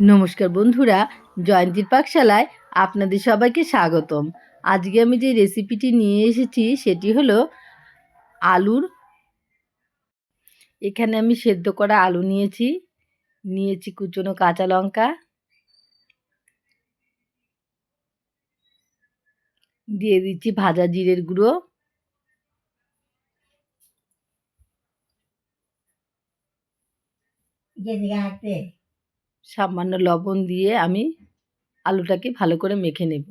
নমস্কার বন্ধুরা, জয়ন্তীর পাকশালায় আপনাদের সবাইকে স্বাগতম। আজকে আমি যে রেসিপিটি নিয়ে এসেছি, সেটি হলো আলুর। এখানে আমি সেদ্ধ করা আলু নিয়েছি নিয়েছি কুচনো কাঁচা লঙ্কা। দিয়ে দিচ্ছি ভাজা জিরের গুঁড়ো। সামান্য লবণ দিয়ে আমি আলুটাকে ভালো করে মেখে নেব।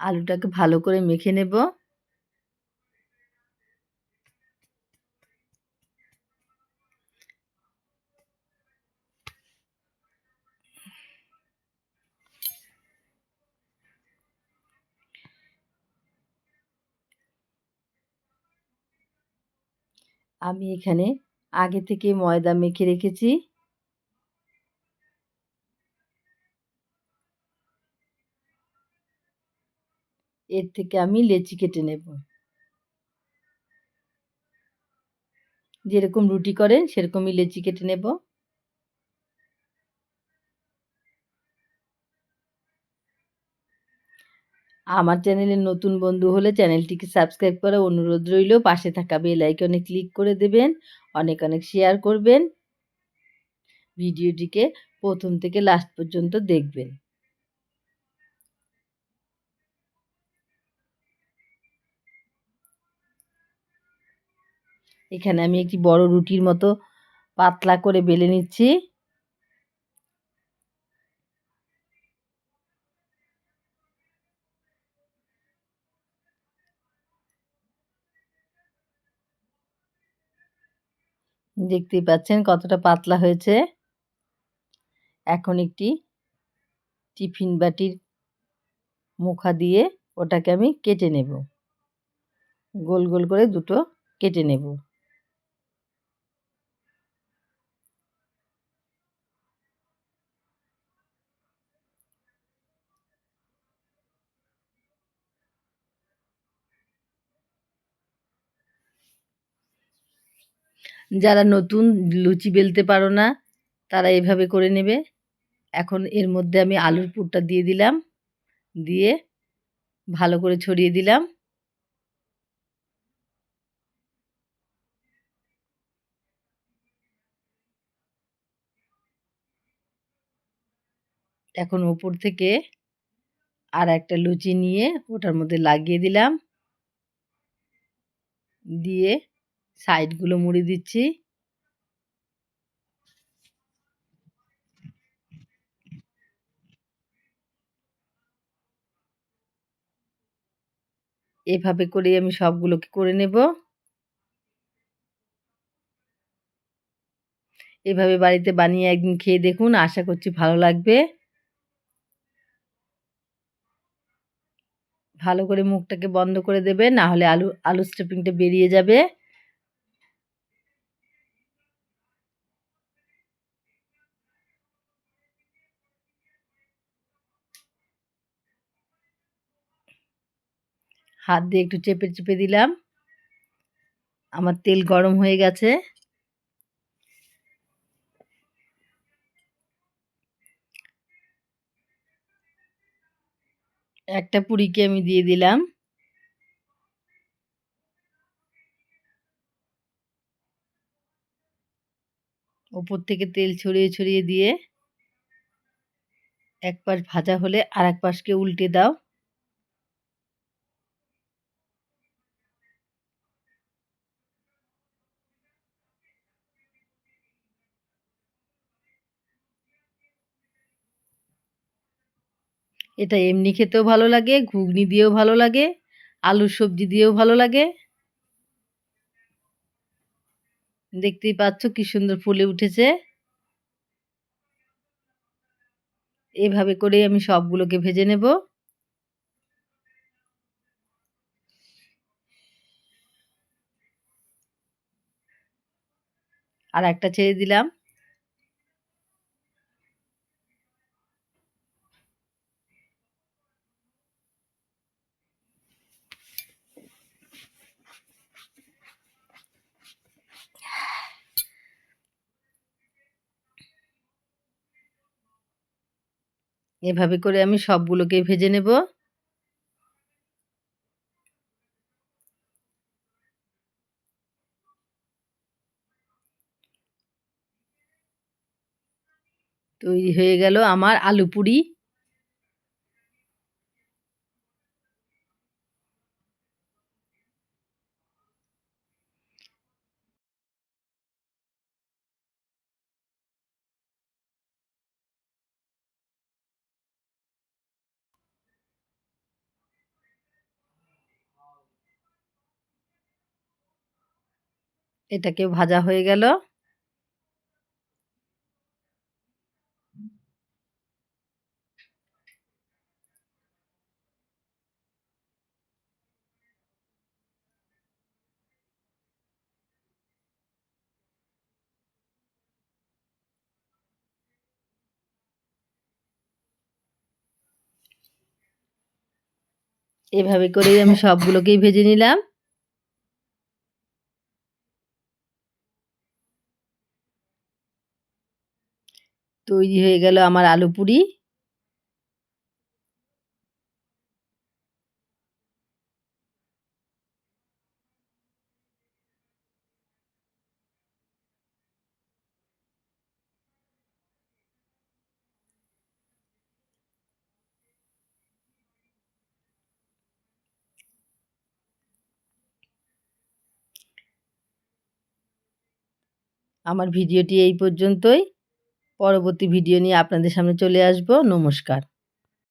আলুটাকে ভালো করে মেখে নেব। আমি এখানে আগে থেকে ময়দা মেখে রেখেছি। এর থেকে আমি লেচি কেটে নেব। যেরকম রুটি করেন, সেরকমই লেচি কেটে নেব। আমার চ্যানেলের নতুন বন্ধু হলে চ্যানেলটিকে সাবস্ক্রাইব করা অনুরোধ রইল। পাশে থাকা বেল আইকনে ক্লিক করে দেবেন। অনেক অনেক শেয়ার করবেন। ভিডিওটিকে প্রথম থেকে লাস্ট পর্যন্ত দেখবেন। এখানে আমি একটি বড় রুটির মতো পাতলা করে বেলে নিচ্ছি। দেখতেই পাচ্ছেন কতটা পাতলা হয়েছে। এখন একটি টিফিন বাটির মুখা দিয়ে ওটাকে আমি কেটে নেব। গোল গোল করে দুটো কেটে নেব। যারা নতুন লুচি বেলতে পারো না, তারা এভাবে করে নেবে। এখন এর মধ্যে আমি আলুর পুরটা দিয়ে দিলাম, দিয়ে ভালো করে ছড়িয়ে দিলাম। এখন ওপর থেকে আর একটা লুচি নিয়ে ওটার মধ্যে লাগিয়ে দিলাম। দিয়ে সাইডগুলো মুড়ি দিচ্ছি। এভাবে করে আমি সবগুলোকে করে নেব। এভাবে বাড়িতে বানিয়ে একদিন খেয়ে দেখুন, আশা করছি ভালো লাগবে। ভালো করে মুখটাকে বন্ধ করে দেবে, না হলে আলু আলু স্টেপিংটা বেরিয়ে যাবে। হাত দিয়ে একটু চেপে চেপে দিলাম। আমার তেল গরম হয়ে গেছে। একটা পুরিকে আমি দিয়ে দিলাম। ওপর থেকে তেল ছড়িয়ে ছড়িয়ে দিয়ে এক পাশ ভাজা হলে আর এক পাশকে উল্টে দাও। এটা এমনি খেতেও ভালো লাগে, ঘুগনি দিয়েও ভালো লাগে, আলুর সবজি দিয়েও ভালো লাগে। দেখতেই পাচ্ছ কি সুন্দর ফুলে উঠেছে। এভাবে করে আমি সবগুলোকে ভেজে নেব। আর একটা ছেড়ে দিলাম। এভাবে করে আমি সবগুলোকে ভেজে নেব। তৈরি হয়ে গেল আমার আলু পুরি এটাকে ভাজা হয়ে গেল। এভাবে করেই আমি সবগুলোকেই ভেজে নিলাম। তৈরি হয়ে গেল আমার আলু পুরি। আমার ভিডিওটি এই পর্যন্তই। পরবর্তী ভিডিও নিয়ে আপনাদের সামনে চলে আসব। নমস্কার।